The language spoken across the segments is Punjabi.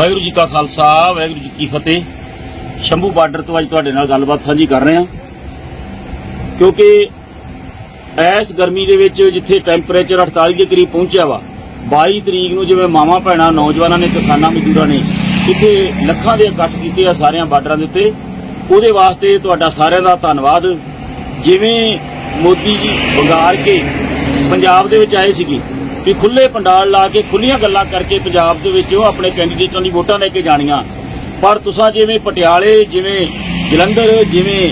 ਵਾਹਿਗੁਰੂ ਜੀ ਕਾ ਖਾਲਸਾ, ਵਾਹਿਗੁਰੂ ਜੀ ਕੀ ਫਤਿਹ। ਸ਼ੰਭੂ ਬਾਰਡਰ ਤੋਂ ਅੱਜ ਤੁਹਾਡੇ ਨਾਲ ਗੱਲਬਾਤ ਸਾਂਝੀ ਕਰ ਰਹੇ ਹਾਂ। ਕਿਉਂਕਿ ਐਸ ਗਰਮੀ ਦੇ ਵਿੱਚ ਜਿੱਥੇ ਟੈਂਪਰੇਚਰ 48 ਦੇ ਕਰੀਬ ਪਹੁੰਚਿਆ ਵਾ 22 ਤਰੀਕ ਨੂੰ ਜਿਵੇਂ ਮਾਵਾਂ, ਭੈਣਾਂ, ਨੌਜਵਾਨਾਂ ਨੇ, ਕਿਸਾਨਾਂ, ਮਜ਼ਦੂਰਾਂ ਨੇ ਇੱਥੇ ਲੱਖਾਂ ਦੇ ਇਕੱਠ ਕੀਤੇ ਆ ਸਾਰਿਆਂ ਬਾਰਡਰਾਂ ਦੇ ਉੱਤੇ। ਉਹਦੇ ਵਾਸਤੇ ਤੁਹਾਡਾ ਸਾਰਿਆਂ ਦਾ ਧੰਨਵਾਦ। ਜਿਵੇਂ ਮੋਦੀ ਜੀ ਵੰਗਾਰ ਕੇ ਪੰਜਾਬ ਦੇ ਵਿੱਚ ਆਏ ਸੀਗੇ ਵੀ ਖੁੱਲੇ ਪੰਡਾਲ ਲਾ ਕੇ ਖੁੱਲੀਆਂ ਗੱਲਾਂ ਕਰਕੇ ਪੰਜਾਬ ਦੇ ਵਿੱਚ ਉਹ ਆਪਣੇ ਕੈਂਡੀਡੇਟਾਂ ਦੀ ਵੋਟਾਂ ਲੈ ਕੇ ਜਾਣੀਆਂ। ਪਰ ਤੁਸੀਂ ਜਿਵੇਂ ਪਟਿਆਲੇ, ਜਿਵੇਂ ਜਲੰਧਰ, ਜਿਵੇਂ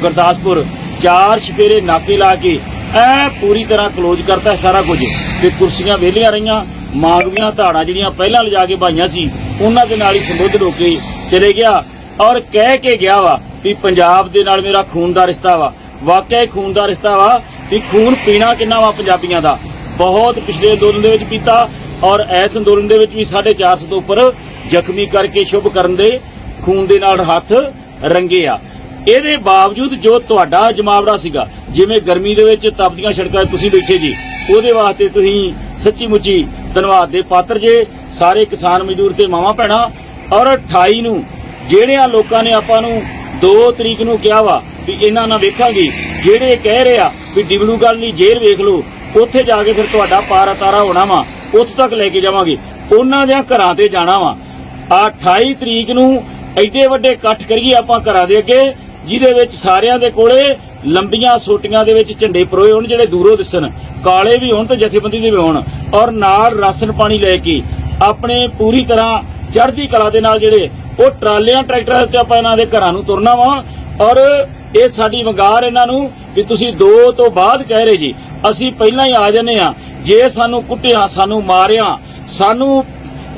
ਗੁਰਦਾਸਪੁਰ, ਚਾਰ ਛਪੇਰੇ ਨਾਕੇ ਲਾ ਕੇ ਐ ਪੂਰੀ ਤਰ੍ਹਾਂ ਕਲੋਜ਼ ਕਰਤਾ ਸਾਰਾ ਕੁਝ। ਤੇ ਕੁਰਸੀਆਂ ਵਿਹਲੀਆਂ ਰਹੀਆਂ, ਮਾਂਗਵੀਆਂ ਧਾੜਾਂ ਜਿਹੜੀਆਂ ਪਹਿਲਾਂ ਲਿਜਾ ਕੇ ਭਾਈਆਂ ਸੀ, ਉਹਨਾਂ ਦੇ ਨਾਲ ਹੀ ਸੰਬੋਧਨ ਹੋ ਕੇ ਚਲੇ ਗਿਆ। ਔਰ ਕਹਿ ਕੇ ਗਿਆ ਵਾ ਵੀ ਪੰਜਾਬ ਦੇ ਨਾਲ ਮੇਰਾ ਖੂਨ ਦਾ ਰਿਸ਼ਤਾ ਵਾ। ਵਾਕਿਆ ਖੂਨ ਦਾ ਰਿਸ਼ਤਾ ਵਾ ਵੀ ਖੂਨ ਪੀਣਾ ਕਿੰਨਾ ਵਾ ਪੰਜਾਬੀਆਂ ਦਾ। ਬਹੁਤ ਪਿਛਲੇ ਅੰਦੋਲਨ ਦੇ ਵਿੱਚ ਕੀਤਾ ਔਰ ਇਸ ਅੰਦੋਲਨ ਦੇ ਵਿੱਚ ਵੀ 450 ਤੋਂ ਉੱਪਰ ਜ਼ਖਮੀ ਕਰਕੇ ਸ਼ੁਭ ਕਰਨ ਦੇ ਖੂਨ ਦੇ ਨਾਲ ਹੱਥ ਰੰਗੇ ਆ। ਇਹਦੇ ਬਾਵਜੂਦ ਜੋ ਤੁਹਾਡਾ ਜਮਾਵੜਾ ਸੀਗਾ, ਜਿਵੇਂ ਗਰਮੀ ਦੇ ਵਿੱਚ ਤਪਦੀਆਂ ਸੜਕਾਂ ਤੁਸੀਂ ਬੈਠੇ ਜੀ, ਉਹਦੇ ਵਾਸਤੇ ਤੁਸੀਂ ਸੱਚੀ ਮੁੱਚੀ ਧੰਨਵਾਦ ਦੇ ਪਾਤਰ ਜੇ, ਸਾਰੇ ਕਿਸਾਨ ਮਜ਼ਦੂਰ ਤੇ ਮਾਵਾਂ ਭੈਣਾਂ। ਔਰ 28 ਨੂੰ, ਜਿਹੜਿਆਂ ਲੋਕਾਂ ਨੇ ਆਪਾਂ ਨੂੰ 2 ਤਰੀਕ ਨੂੰ ਕਿਹਾ ਵਾ ਵੀ ਇਹਨਾਂ ਨਾਲ ਵੇਖਾਂਗੇ। ਜਿਹੜੇ ਕਹਿ ਰਹੇ ਆ ਵੀ ਡਿਬਲੂ ਗੱਲ ਲਈ ਜੇਲ੍ਹ ਵੇਖ ਲਓ। ਉੱਥੇ ਜਾ ਕੇ ਫਿਰ ਤੁਹਾਡਾ ਪਾਰਾ ਤਾਰਾ ਹੋਣਾ ਵਾ। ਉੱਥੇ ਤੱਕ ਲੈ ਕੇ ਜਾਵਾਂਗੇ। ਉਹਨਾਂ ਦੇ ਘਰਾਂ ਤੇ ਜਾਣਾ ਵਾ। ਆ 28 ਤਰੀਕ ਨੂੰ ਐਡੇ ਵੱਡੇ ਇਕੱਠ ਕਰੀਏ ਆਪਾਂ ਘਰਾਂ ਦੇ ਅੱਗੇ, ਜਿਹਦੇ ਵਿੱਚ ਸਾਰਿਆਂ ਦੇ ਕੋਲੇ ਲੰਬੀਆਂ ਸੋਟੀਆਂ ਦੇ ਵਿੱਚ ਝੰਡੇ ਪਰੋਏ ਹੋਣ ਜਿਹੜੇ ਦੂਰੋਂ ਦਿਸਣ। ਕਾਲੇ ਵੀ ਹੋਣ ਤੇ ਜਥੇਬੰਦੀ ਦੇ ਵੀ ਹੋਣ। ਔਰ ਨਾਲ ਰਾਸ਼ਨ ਪਾਣੀ ਲੈ ਕੇ ਆਪਣੇ ਪੂਰੀ ਤਰ੍ਹਾਂ ਚੜ੍ਹਦੀ ਕਲਾ ਦੇ ਨਾਲ ਜਿਹੜੇ ਉਹ ਟਰਾਲਿਆਂ, ਟਰੈਕਟਰਾਂ ਤੇ ਆਪਾਂ ਇਹਨਾਂ ਦੇ ਘਰਾਂ ਨੂੰ ਤੁਰਨਾ ਵਾ। ਔਰ ਇਹ ਸਾਡੀ ਵੰਗਾਰ ਇਹਨਾਂ ਨੂੰ ਵੀ ਤੁਸੀਂ ਦੋ ਤੋਂ ਬਾਅਦ ਕਹਿ ਰਹੇ ਜੀ। ਅਸੀਂ ਪਹਿਲਾਂ ਹੀ ਆ ਜੰਨੇ ਆ ਜੇ ਸਾਨੂੰ ਕੁੱਟਿਆ, ਸਾਨੂੰ ਮਾਰਿਆ, ਸਾਨੂੰ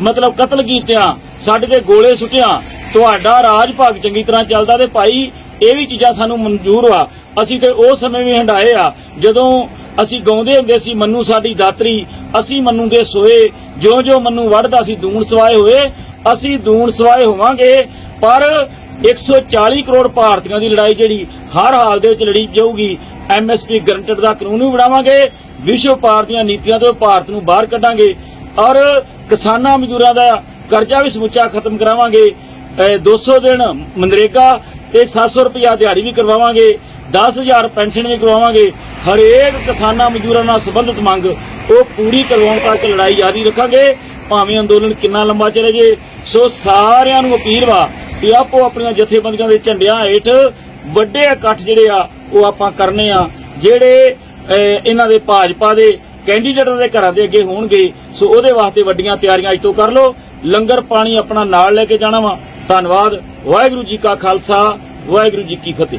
ਮਤਲਬ ਕਤਲ ਕੀਤਿਆ, ਸਾਡੇ ਤੇ ਗੋਲੇ ਸੁੱਟਿਆ, ਤੁਹਾਡਾ ਰਾਜ ਭਾਗ ਚੰਗੀ ਤਰ੍ਹਾਂ ਚੱਲਦਾ ਤੇ ਭਾਈ ਇਹ ਵੀ ਚੀਜ਼ਾਂ ਸਾਨੂੰ ਮਨਜ਼ੂਰ ਆ। ਅਸੀਂ ਤੇ ਉਸ ਸਮੇਂ ਵੀ ਹੰਡਾਏ ਆ, ਜਦੋਂ ਅਸੀਂ ਗਾਉਂਦੇ ਹੁੰਦੇ ਸੀ ਮੰਨੂ ਸਾਡੀ ਦਾਤਰੀ, ਅਸੀਂ ਮੰਨੂ ਦੇ ਸੋਏ ਜਿਉਂ ਜਿਉਂ ਮੰਨੂ ਵੜਦਾ ਸੀ, ਦੂਣ ਸਵਾਏ ਹੋਏ, ਅਸੀਂ ਦੂਣ ਸਵਾਏ ਹੋਵਾਂਗੇ, ਪਰ 140 ਕਰੋੜ ਭਾਰਤੀਆਂ ਦੀ ਲੜਾਈ ਜਿਹੜੀ ਹਰ ਹਾਲ ਦੇ ਵਿੱਚ ਲੜੀ ਜਾਊਗੀ। ਐਮਐਸਪੀ ਗਰੰਟਡ ਦਾ ਕਾਨੂੰਨ ਵੀ ਬਣਾਵਾਂਗੇ, ਵਿਸ਼ਵ ਭਾਰਤੀਆਂ ਦੀਆਂ ਨੀਤੀਆਂ ਤੋਂ ਭਾਰਤ ਨੂੰ ਬਾਹਰ ਕੱਢਾਂਗੇ ਔਰ ਕਿਸਾਨਾਂ ਮਜ਼ਦੂਰਾਂ ਦਾ ਕਰਜ਼ਾ ਵੀ ਸਮੁੱਚਾ ਖਤਮ ਕਰਾਵਾਂਗੇ। ਅਹ 200 ਦਿਨ ਮਨਰੇਗਾ ਤੇ 700 ਰੁਪਇਆ ਦਿਹਾੜੀ ਵੀ ਕਰਵਾਵਾਂਗੇ 10000 ਪੈਨਸ਼ਨ ਵੀ ਕਰਵਾਵਾਂਗੇ। ਹਰੇਕ ਕਿਸਾਨਾਂ ਮਜ਼ਦੂਰਾਂ ਨਾਲ ਸੰਬੰਧਿਤ ਮੰਗ ਉਹ ਪੂਰੀ ਕਰਵਾਉਣ ਤੱਕ ਲੜਾਈ ਜਾਰੀ ਰੱਖਾਂਗੇ। ਭਾਵੇਂ ਅੰਦੋਲਨ ਕਿੰਨਾ ਲੰਬਾ ਚਲੇ ਜੇ, ਸੋ ਸਾਰਿਆਂ ਨੂੰ ਅਪੀਲ ਵਾ ਕਿ ਆਪੋ ਆਪਣੀਆਂ ਜਥੇਬੰਦੀਆਂ ਦੇ ਝੰਡਿਆਂ ਹੇਠ ਵੱਡੇ ਇਕੱਠ ਜਿਹੜੇ ਆ ਉਹ ਆਪਾਂ ਕਰਨੇ ਆ ਜਿਹੜੇ ਅਹ, ਇਹਨਾਂ ਦੇ ਭਾਜਪਾ ਦੇ ਕੈਂਡੀਡੇਟਾਂ ਦੇ ਘਰਾਂ ਦੇ ਅੱਗੇ ਹੋਣਗੇ ਸੋ ਉਹਦੇ ਵਾਸਤੇ ਵੱਡੀਆਂ ਤਿਆਰੀਆਂ ਅੱਜ ਤੋਂ ਕਰ ਲਓ। ਲੰਗਰ ਪਾਣੀ ਆਪਣਾ ਨਾਲ ਲੈ ਕੇ ਜਾਣਾ ਵਾ। ਧੰਨਵਾਦ। ਵਾਹਿਗੁਰੂ ਜੀ ਕਾ ਖਾਲਸਾ ਵਾਹਿਗੁਰੂ ਜੀ ਕੀ ਫਤਿਹ।